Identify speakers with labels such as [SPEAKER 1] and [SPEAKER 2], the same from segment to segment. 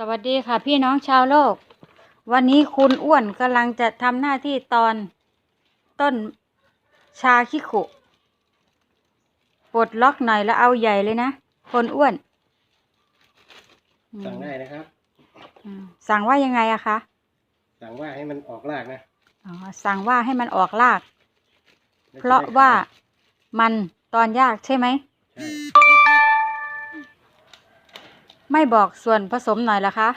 [SPEAKER 1] สวัสดีค่ะพี่น้องชาวโลก วันนี้คุณอ้วนกำลังจะทำหน้าที่ตอนต้นชาคิขุปลดล็อกหน่อยแล้วเอาใหญ่เลยนะคนอ้วนอืม
[SPEAKER 2] สั่งได้นะครับ
[SPEAKER 1] อืมสั่งว่ายังไงอะคะ
[SPEAKER 2] สั่งว่าให้มันออกรากนะ
[SPEAKER 1] อ๋อสั่งว่าให้มันออกราก
[SPEAKER 2] แล้
[SPEAKER 1] เพราะ
[SPEAKER 2] จได้
[SPEAKER 1] ว่า
[SPEAKER 2] ขย
[SPEAKER 1] มันตอนยากใช่ไหม ไม่บอกส่วนผสมหน่อยละคะ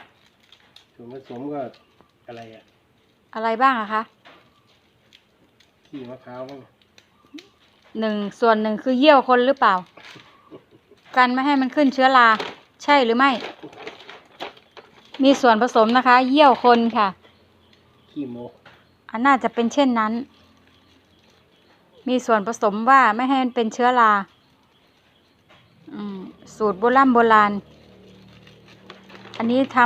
[SPEAKER 2] ส่วนผสมก็อะไรอะ
[SPEAKER 1] อะไรบ้างอะคะ
[SPEAKER 2] ขี้มะพร้าวบ้าง
[SPEAKER 1] หนึ่งส่วนหนึ่งคือเยี่ยวคนหรือเปล่า กันไม่ให้มันขึ้นเชื้อราใช่หรือไม่ มีส่วนผสมนะคะ เยี่ยวคนค่ะ
[SPEAKER 2] ขี้โม
[SPEAKER 1] อันน่าจะเป็นเช่นนั้น มีส่วนผสมว่าไม่ให้มันเป็นเชื้อราอืมสูตรโบราณโบราณ อันนี้ท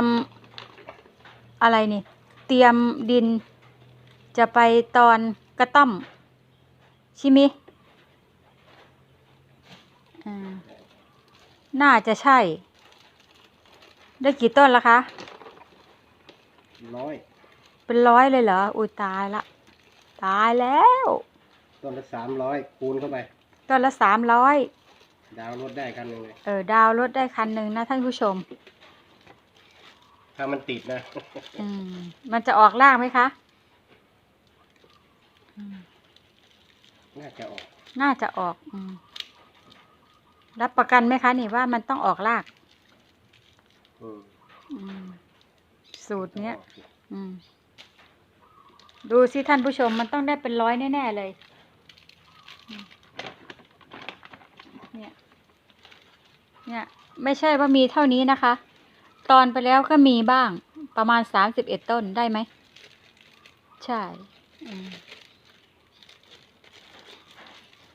[SPEAKER 1] ำอะไรนี่ เตรียมดิน จะไปตอนกระต้อมใช่ไหมยอ่าน่าจะใช่ ได้กี่ต้นละคะ
[SPEAKER 2] ร้อย
[SPEAKER 1] เป็นร้อยเลยเหรอ อุ้ยตายละ ตายแล้ว
[SPEAKER 2] ต้นละสามร้อยคูณเข้าไป
[SPEAKER 1] ต้นละสามร้อย
[SPEAKER 2] ดาวน์รถได้คันหนึ่งเลย
[SPEAKER 1] เออ ดาวรถได้คันหนึ่งนะท่านผู้ชม
[SPEAKER 2] ถ้ามันติดนะ
[SPEAKER 1] อืมมันจะออกรากไหมคะอืม
[SPEAKER 2] น่าจะออก
[SPEAKER 1] น่าจะออกอืมรับประกันไหมคะ นี่ว่ามันต้องออกราก
[SPEAKER 2] อืม
[SPEAKER 1] อืมสูตรเนี้ย
[SPEAKER 2] ออกสิ
[SPEAKER 1] อืม ดูสิท่านผู้ชมมันต้องได้เป็นร้อยแน่ ๆ เลยอืมเนี่ย เนี่ย ไม่ใช่ว่ามีเท่านี้นะคะ ตอนไปแล้วก็มีบ้างประมาณสามสิบเอ็ดต้นได้ไหม ใช่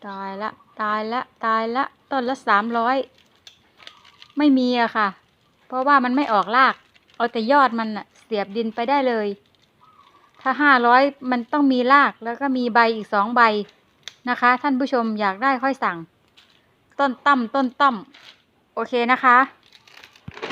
[SPEAKER 1] ตายละ ตายละ ตายละ ต้นละสามร้อยไม่มีอะค่ะ เพราะว่ามันไม่ออกราก เอาแต่ยอดมันอะเสียบดินไปได้เลย ถ้าห้าร้อยมันต้องมีรากแล้วก็มีใบอีกสองใบนะคะ ท่านผู้ชมอยากได้ค่อยสั่ง ต้นตั้มต้นต้มโอเคนะคะ